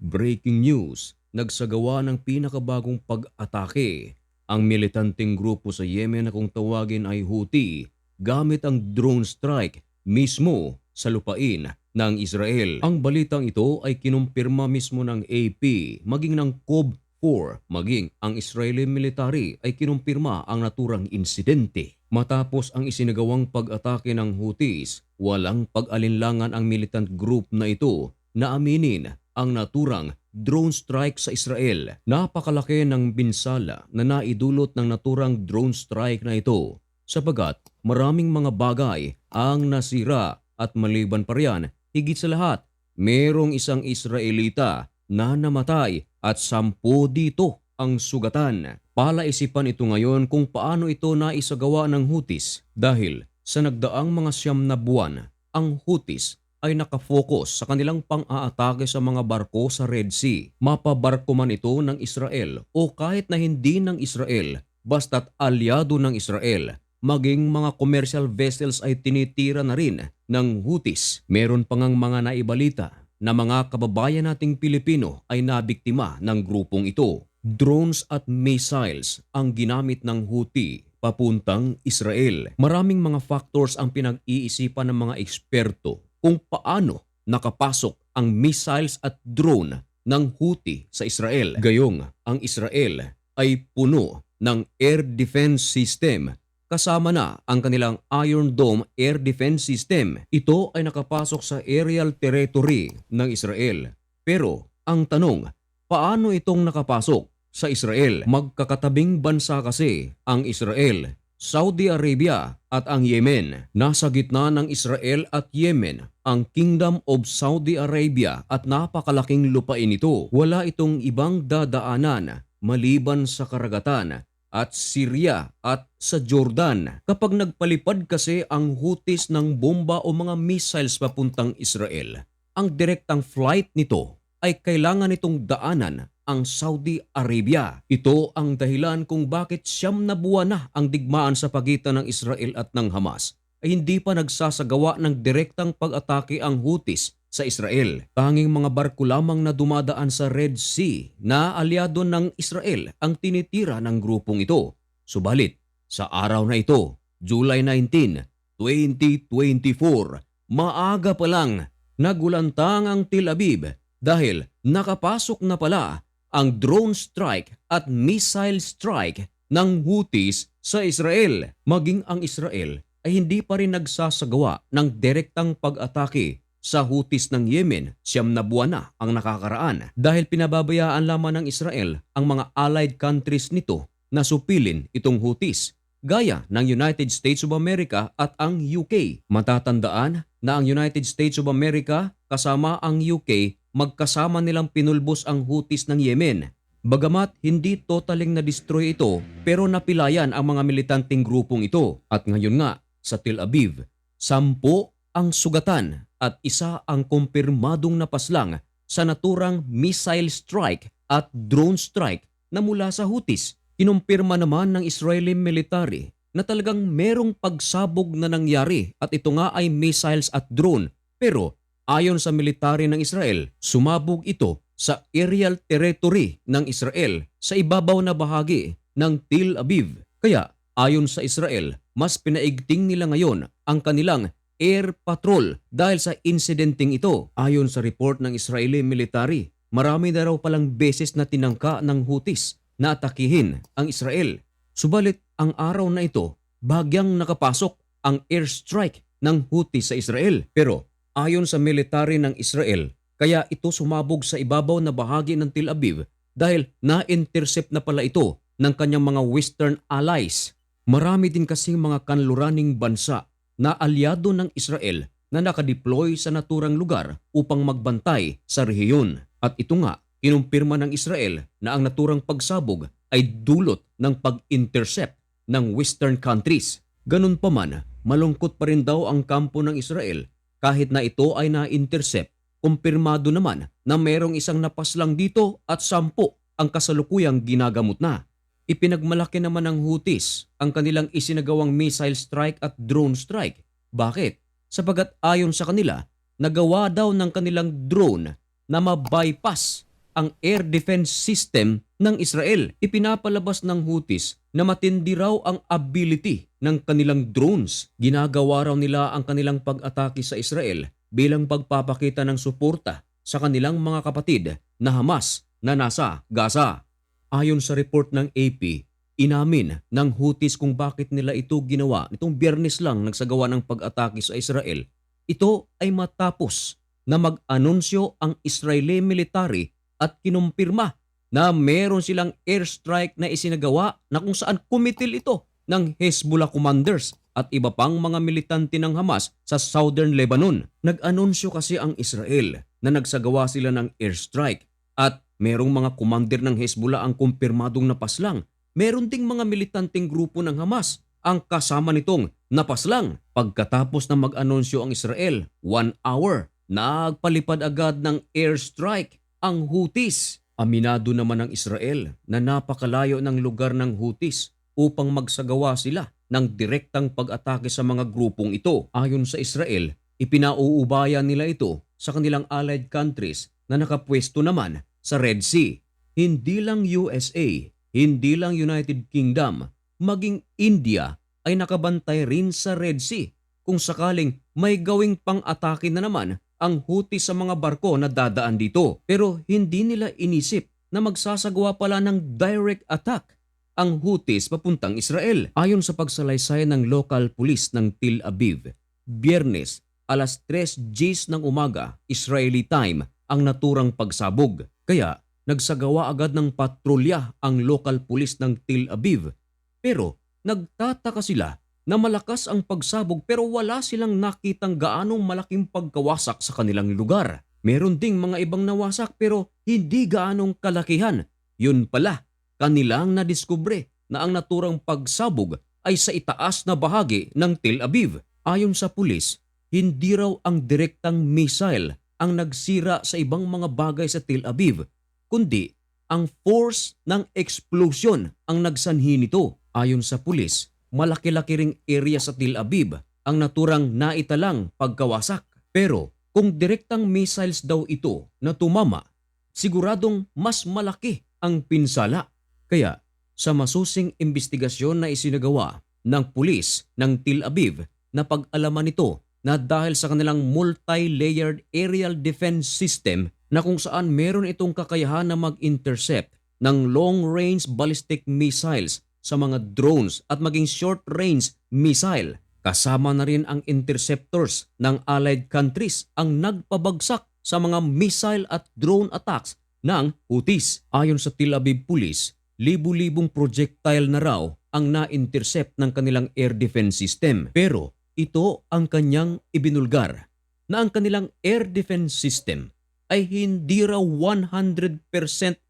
Breaking news, nagsagawa ng pinakabagong pag-atake ang militanteng grupo sa Yemen na kung tawagin ay Houthi gamit ang drone strike mismo sa lupain ng Israel. Ang balitang ito ay kinumpirma mismo ng AP maging ng COB 4 maging ang Israeli military ay kinumpirma ang naturang insidente. Matapos ang isinagawang pag-atake ng Houthis, walang pag-alinlangan ang militant group na ito na aminin ang naturang drone strike sa Israel. Napakalaki ng binsala na naidulot ng naturang drone strike na ito sapagat maraming mga bagay ang nasira at maliban pa riyan, higit sa lahat, merong isang Israelita na namatay at sampu dito ang sugatan. Palaisipan ito ngayon kung paano ito naisagawa ng Houthis dahil sa nagdaang mga siyam na buwan, ang Houthis ay nakafocus sa kanilang pang-aatake sa mga barko sa Red Sea. Mapabarko man ito ng Israel o kahit na hindi ng Israel, basta't alyado ng Israel, maging mga commercial vessels ay tinitira na rin ng Houthis. Meron pang ang mga naibalita na mga kababayan nating Pilipino ay nabiktima ng grupong ito. Drones at missiles ang ginamit ng Houthi papuntang Israel. Maraming mga factors ang pinag-iisipan ng mga eksperto kung paano nakapasok ang missiles at drone ng Houthi sa Israel. Gayong ang Israel ay puno ng air defense system kasama na ang kanilang Iron Dome air defense system. Ito ay nakapasok sa aerial territory ng Israel. Pero ang tanong, paano itong nakapasok sa Israel? Magkakatabing bansa kasi ang Israel, Saudi Arabia at ang Yemen. Nasa gitna ng Israel at Yemen ang Kingdom of Saudi Arabia at napakalaking lupain ito. Wala itong ibang dadaanan maliban sa karagatan at Syria at sa Jordan. Kapag nagpalipad kasi ang Houthis ng bomba o mga missiles papuntang Israel, ang direktang flight nito ay kailangan itong daanan ang Saudi Arabia. Ito ang dahilan kung bakit siyam na buwan na ang digmaan sa pagitan ng Israel at ng Hamas ay hindi pa nagsasagawa ng direktang pag-atake ang Houthis sa Israel. Tanging mga barko lamang na dumadaan sa Red Sea na alyado ng Israel ang tinitira ng grupong ito. Subalit, sa araw na ito, July 19, 2024, maaga pa lang nagulantang ang Tel Aviv dahil nakapasok na pala ang drone strike at missile strike ng Houthis sa Israel. Maging ang Israel ay hindi pa rin nagsasagawa ng direktang pag-atake sa Houthis ng Yemen siyam na buwan na ang nakakaraan dahil pinababayaan lamang ng Israel ang mga allied countries nito na supilin itong Houthis gaya ng United States of America at ang UK. Matatandaan na ang United States of America kasama ang UK magkasama nilang pinulbos ang Houthis ng Yemen. Bagamat hindi totaling na-destroy ito pero napilayan ang mga militanteng grupong ito at ngayon nga sa Tel Aviv, sampo ang sugatan at isa ang kumpirmadong napaslang sa naturang missile strike at drone strike na mula sa Houthis. Kinumpirma naman ng Israeli military na talagang merong pagsabog na nangyari at ito nga ay missiles at drone pero ayon sa military ng Israel, sumabog ito sa aerial territory ng Israel sa ibabaw na bahagi ng Tel Aviv. Kaya ayon sa Israel, mas pinaigting nila ngayon ang kanilang air patrol dahil sa incidenting ito. Ayon sa report ng Israeli military, marami na raw palang beses na tinangka ng Houthis na atakihin ang Israel. Subalit ang araw na ito, bagyang nakapasok ang airstrike ng Houthis sa Israel. Pero ayon sa military ng Israel, kaya ito sumabog sa ibabaw na bahagi ng Tel Aviv dahil na-intercept na pala ito ng kanyang mga western allies. Marami din kasing mga kanluraning bansa na alyado ng Israel na nakadeploy sa naturang lugar upang magbantay sa rehiyon. At ito nga, kinumpirma ng Israel na ang naturang pagsabog ay dulot ng pag-intercept ng western countries. Ganun pa man, malungkot pa rin daw ang kampo ng Israel kahit na ito ay na-intercept kumpirmado naman na merong isang napaslang dito at sampo ang kasalukuyang ginagamot na. Ipinagmalaki naman ng Houthis ang kanilang isinagawang missile strike at drone strike. Bakit? Sapagat ayon sa kanila, nagawa daw ng kanilang drone na mabypass ang air defense system ng Israel. Ipinapalabas ng Houthis na matindi raw ang ability ng kanilang drones. Ginagawa raw nila ang kanilang pag-atake sa Israel bilang pagpapakita ng suporta sa kanilang mga kapatid na Hamas na nasa Gaza. Ayon sa report ng AP, inamin ng Houthis kung bakit nila ito ginawa nitong biyernes lang nagsagawa ng pag-atake sa Israel. Ito ay matapos na mag-anunsyo ang Israeli military at kinumpirma na meron silang airstrike na isinagawa na kung saan kumitil ito ng Hezbollah commanders at iba pang mga militante ng Hamas sa southern Lebanon. Nag-anunsyo kasi ang Israel na nagsagawa sila ng airstrike at merong mga commander ng Hezbollah ang kumpirmadong napaslang. Meron ding mga militanteng grupo ng Hamas ang kasama nitong napaslang. Pagkatapos na mag-anunsyo ang Israel, one hour, nagpalipad agad ng airstrike ang Houthis. Aminado naman ng Israel na napakalayo ng lugar ng Houthis upang magsagawa sila ng direktang pag-atake sa mga grupong ito. Ayon sa Israel, ipinauubaya nila ito sa kanilang allied countries na nakapwesto naman sa Red Sea. Hindi lang USA, hindi lang United Kingdom, maging India ay nakabantay rin sa Red Sea kung sakaling may gawing pang-atake na naman ang Houthi sa mga barko na dadaan dito. Pero hindi nila inisip na magsasagawa pala ng direct attack ang Houthis papuntang Israel. Ayon sa pagsalaysay ng local police ng Tel Aviv, Biyernes alas 3 Gs ng umaga, Israeli time, ang naturang pagsabog. Kaya nagsagawa agad ng patrolya ang local police ng Tel Aviv. Pero nagtataka sila na malakas ang pagsabog pero wala silang nakitang gaanong malaking pagkawasak sa kanilang lugar. Meron ding mga ibang nawasak pero hindi gaanong kalakihan. Yun pala, kanilang nadiskubre na ang naturang pagsabog ay sa itaas na bahagi ng Tel Aviv. Ayon sa pulis, hindi raw ang direktang missile ang nagsira sa ibang mga bagay sa Tel Aviv, kundi ang force ng explosion ang nagsanhi nito. Ayon sa pulis, malaki-laki ring area sa Tel Aviv ang naturang naitalang pagkawasak. Pero kung direktang missiles daw ito na tumama, siguradong mas malaki ang pinsala. Kaya sa masusing investigasyon na isinagawa ng pulis ng Tel Aviv na pag-alaman nito na dahil sa kanilang multi-layered aerial defense system na kung saan meron itong kakayahan na mag-intercept ng long-range ballistic missiles sa mga drones at maging short-range missile. Kasama na rin ang interceptors ng allied countries ang nagpabagsak sa mga missile at drone attacks ng Houthis. Ayon sa Tel Aviv Police, libu-libong projectile na raw ang na-intercept ng kanilang air defense system. Pero ito ang kanyang ibinulgar na ang kanilang air defense system ay hindi raw 100%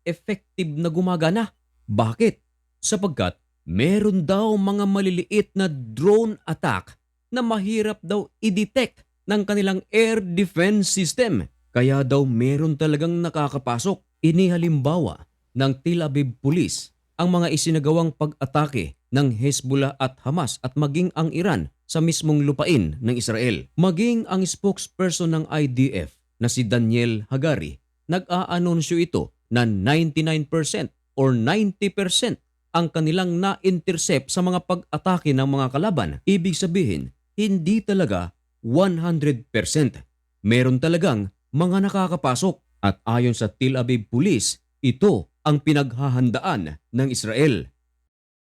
effective na gumagana. Bakit? Sapagkat meron daw mga maliliit na drone attack na mahirap daw i-detect ng kanilang air defense system. Kaya daw meron talagang nakakapasok. Inihalimbawa ng Tel Aviv Police ang mga isinagawang pag-atake ng Hezbollah at Hamas at maging ang Iran sa mismong lupain ng Israel. Maging ang spokesperson ng IDF na si Daniel Hagari, nag-aanonsyo ito na 99% or 90% ang kanilang na-intercept sa mga pag-atake ng mga kalaban. Ibig sabihin, hindi talaga 100%. Meron talagang mga nakakapasok at ayon sa Tel Aviv Police, ito ang pinaghahandaan ng Israel.